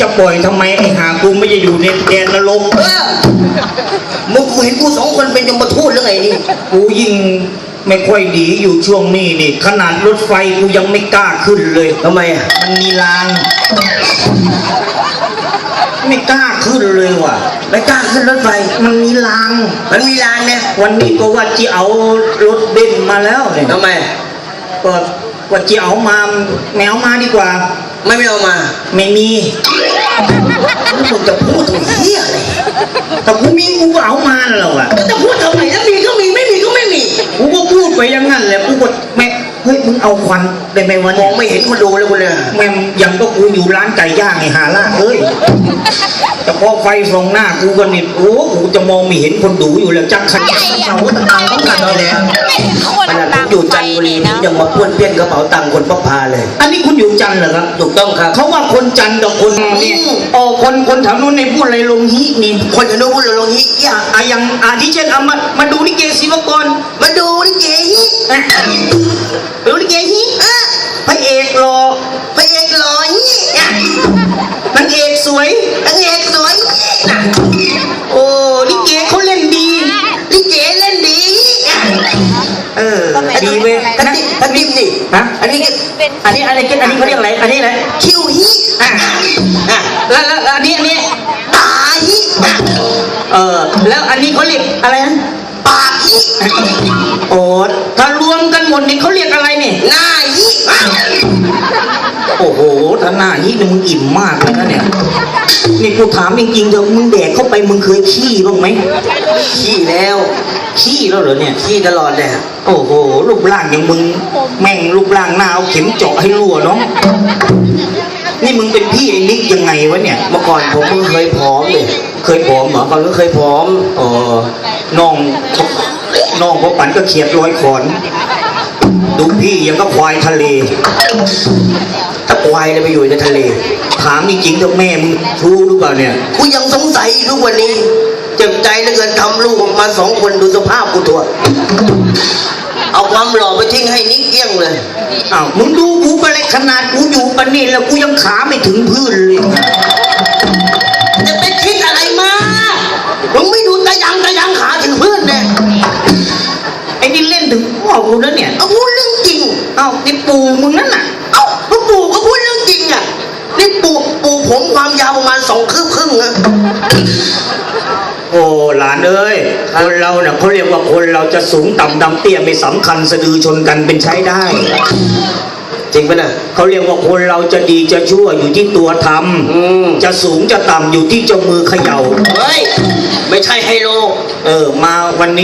จะปล่อยทำไมไอ้หากูไม่จะอยู่ในแดนนรกเออมึงกูเห็นกูสองคนเป็นยมทูตหรือไงนี่กูยิ่งไม่ค่อยดีอยู่ช่วงนี้นี่ ขนาดรถไฟกูยังไม่กล้าขึ้นเลย ทำไมอะมันมีราง ไม่กล้าขึ้นเลยว่ะ ไม่กล้าขึ้นรถไฟ มันมีราง มันมีรางเนี่ยวันนี้ก็ว่าจะเอารถเบนซ์มาแล้วเนี่ยทำไมก็ว่าจะเอามาแมวมาดีกว่า ไม่ไม่เอามา ไม่มีมึงจะพูดตรงเหี้ยอะไรแต่กูมีกูก็เอามาแล้วอะจะพูดทำไมถ้ามีก็มีไม่มีก็ไม่มีกูก็พูดไปอย่างนั้นแหละกูก็แม่เฮ้ยมึงเอาควันได้ไหมวะมเนี่อยงไม่เห็นคนดูเลยคุณเนี่ยแม่งยังก็กูอยู่ร้านไก่ย่างไอ้หาล่าเอ้ยแต่พอไฟส่องหน้ากูก็นิดโอ้กูจะมองไม่เห็นคนดูอยู่แล้วจักขันเขาต่างๆต้องกันเลย ยังมาป้วนเปี้ยนกระเป๋าตังค์คนพ่อพาเลย อันนี้คุณอยู่จันทร์เหรอครับ ถูกต้องครับ เขาว่าคนจันทร์กับคนเนี่ยอืมอ๋อคนคนแถวนู้นในพูดอะไรลงฮินี่คนจะรู้พูดลงฮิยะอะอย่างอาทิเช่นเอามามาดูลิเกศิวกรมาดูนี่เก๋ฮิอะดูลิเกฮิอะพระเอกรอพระเอกหล่อฮิอะนางเอกสวย เออดีเว้ยทันะดดิทัดดิมนี่ฮะอันนี้ก็อันนี้อะไรกันอันนี้เขาเรียกอะไรอันนี้อะไรคิวฮิอะอะแล้วแล้วแล้วอันนี้อันนี้ตาฮิอะเออแล้วอันนี้เขาเรียกอะไรนะปากฮิโอ้ถ้ารวมกันหมดนี่เขาเรียกอะไรเนี่ยหน้าฮิอะโอ้โหถ้าหน้านี้มึงอิ่มมากเลยนะเนี่ยนี่กูถามจริงๆเถอะมึงแดกเข้าไปมึงเคยขี้บ้างไหมขี้แล้ว ขี้แล้วเหรอเนี่ยขี้ตลอดเลยโอ้โหรูปร่างอย่างมึง แม่งรูปร่างหน้าเอาเข็มเจาะให้รั่วเนาะนี่มึงเป็นพี่ไอ้นิกยังไงวะเนี่ยเมื่อก่อนผมก็เคยผอมเลยเคยผอมเหรอก่อนก็เคยผอมเออน้องน้องพอปันก็เขียดร้อยขอนดูพี่ยังก็ควายทะเลตะควายเลยไปอยู่ในทะเล ถามจริงๆเถอะแม่มึงรู้หรือเปล่าเนี่ยกูยังสงสัยทุกวันนี้ เจ็บใจเหลือเกินทำลูกออกมาสองคนดูสภาพกูตัว เอาความหล่อไปทิ้งให้นิกเกี้ยงเลย อ้าวมึงดูกูไปเลยขนาดกูอยู่ปานนี่แล้วกูยังขาไม่ถึงพื้นเลย จะไปคิดอะไรมามึงไม่ดูตะยังตะยังขาถึงพื้นเนี่ยไอ้นี่เล่นถึงพ่อกูแล้วเนี่ย เอาพูดเรื่องจริง เอ้านี่ปู่มึงนั่นน่ะ เอ้าพ่อปู่ก็พูดเรื่องจริงอะนี่ปู่ปู่ผมความยาวประมาณสองคืบครึ่งนะ โอ้หลานเอ้ยคนเราเนี่ยเขาเรียกว่าคนเราจะสูงต่ำดำเตี้ยไม่สำคัญสะดือชนกันเป็นใช้ได้ จริงปะน่ะเขาเรียกว่าคนเราจะดีจะชั่วอยู่ที่ตัวทอืมำจะสูงจะต่ำอยู่ที่เจ้ามือเขย่า เฮ้ย ไม่ใช่ไฮโล เออ มาวันนี้